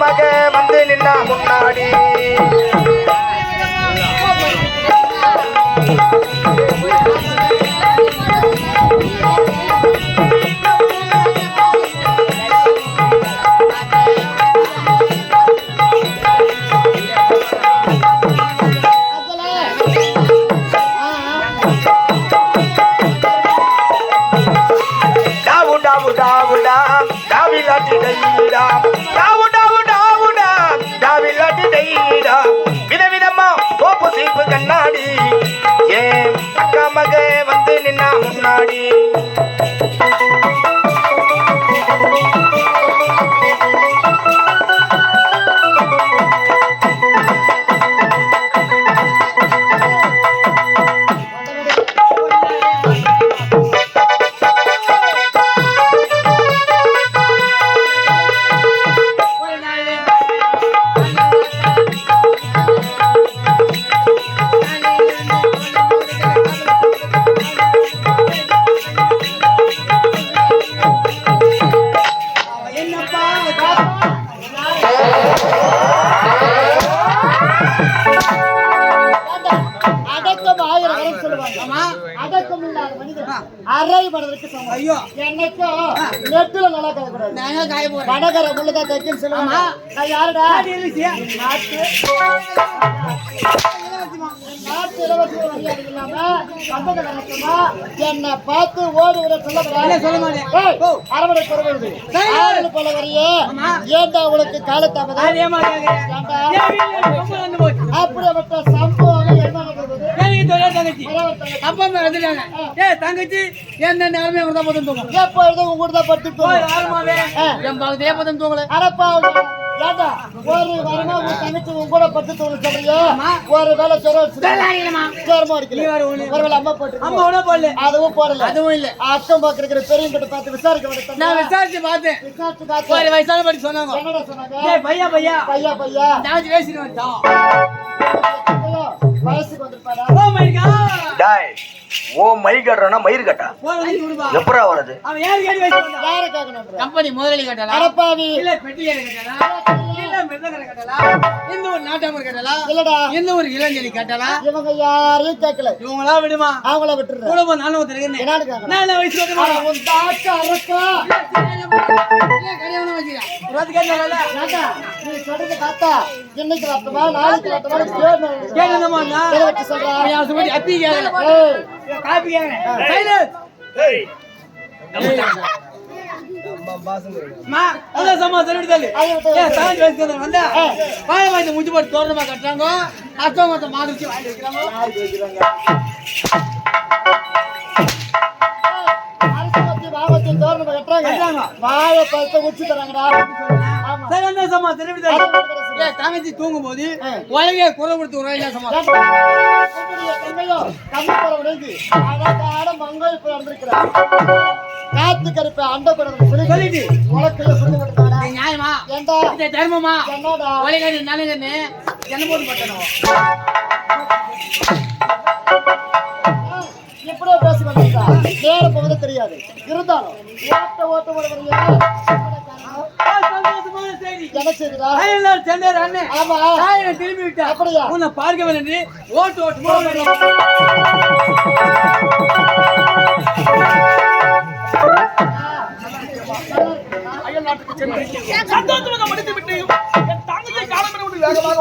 மக வந்து நின்னா முன்னாடி. டாவு டாவு டாவுடா டாவிலாட்டி டைடா அடக்கம் ஆயிரம் சொல்லுவாங்க. அடக்கம் இல்லாத மனிதன் அரைபடுவதற்கு சமம். ஐயோ. என்னைக்கும் நெட்டுல நல்லா கலக்கூடாது நாங்க காய போறோம் வடகர தைக்குன்னு சொல்லுவாங்க. நான் யாருடா? நாட்டு என்னை பார்த்து ஓடி விட சொல்ல. அரவணை குறைவது கொள்ள வரையே. ஏன்டா உனக்கு காலத்தாமதம்? அப்பா அம்மா வந்துட்டாங்க ஏ தங்கச்சி என்ன நேரமே இருந்தா போதும் தூங்கும் எப்பொழுதும் உங்க கூட தான். ஆரமாவே ஆ. என் பக்கத்தையே போதும் தூங்கல? அடப்பா ஏண்டா? ஒரு வரமா உங்க தங்கச்சி உங்க கூட படுத்து தூங்க ஆமா. ஒரு வேலை சரிம்மா. சேரமா. ஒரு வேலை அம்மா போட்டு அம்மா கூட போடல. அதுவும் போடல. அதுவும் இல்ல. அக்கம் பக்கம் இருக்கிற பெரியவங்க கிட்ட பார்த்து விசாரிக்க நான் விசாரிச்சு பார்த்தேன். விசாரிச்சு ஒரு காத்து வயசான படி சொன்னாங்க. என்னடா சொன்னாங்க? பையா பையா. பையா பையா. நான் பேசிட்டு டாய் ஓ மை கட்டுறனா மயிர் கட்டா? எப்பரா வருது அவன் யாரு கேட்டு வச்சு வந்தான் யாரை கேட்கணும் கம்பெனி முதலாளி கட்டலாம் இல்ல பெட்டியாரு கட்டலாம் இல்ல மிருதகரை கட்டலாம் இந்த ஒரு நாட்டாமர் கட்டலாம் இல்லடா. இந்த ஒரு இளஞ்சலி கட்டலாம் இவங்க யாரையும் கேட்கல. இவங்களா விடுமா? அவங்கள விட்டுடுற கூட நானும் நான் வயசு உன் தாத்தா அரக்கா கல்யாணம் வச்சுக்கிறேன் தாத்தா இன்னைக்கு வரட்டுமா நாளைக்கு கேட்கணும் கேட்கல காப்பி கேட்கறேன் சைலன்ஸ் வாழை வாய்ந்த முடிச்சு போட்டு தோரணமா கட்டுறாங்க. மொத்தம் மாதிரி வாங்கி வைக்கிறாங்க. கட்டுறாங்க. வாழைப்பழத்தை உச்சி தராங்கடா. என்ன தள்ளு ஏன் தங்கச்சி தூங்கும் போது உலகே குறை கொடுத்து ஒரு இப்ப வந்திருக்கிறார். காத்து கருப்பை அண்ட குரல் சொல்லிட்டு. உலக்கைய சொல்லி கொடுத்தாடா. நியாயமா? ஏண்டா? இது தர்மமா? என்னடா? உலகாடி நலுங்கன்னு என்ன போட்டு பட்டணும் இப்படியே பேசி வந்திருக்கா. நேரம் போவது தெரியாது. இருந்தாலும் ஓட்ட ஓட்ட ஓடுவதையா சந்தோஷமான அண்ணன் ஆமா. தாயை திரும்பி விட்டா அப்படியா? உன்னை பார்க்க வேண்டி ஓட்டு ஓட்டு சந்தோஷமாக முடித்து விட்டு என் தங்கத்தை காலம் விட்டு வேகமாக.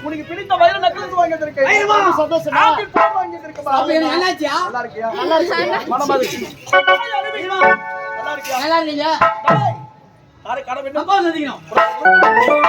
உனக்கு பிடித்த வயல நக்கலுக்கு வாங்கி வந்திருக்கேன். சந்தோஷமா வாங்கி நல்லா இருக்கியா? நல்லா இருக்கியா? நல்லா இருக்கீங்க யாரு கடை வேணும்? அப்பா சந்திக்கணும்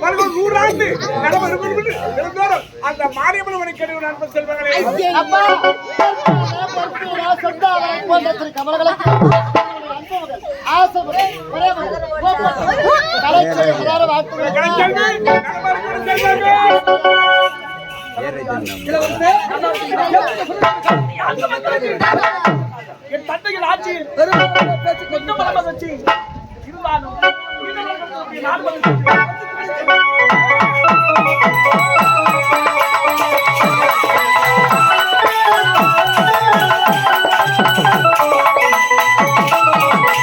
பாருங்க நூறாண்டு நடந்தோறும் அந்த மாரியம்மன் மணி கழிவு என் தந்தையின் ஆட்சியில் பெரும் பேச்சு கொஞ்சம் வச்சு இருந்தாலும் நாற்பது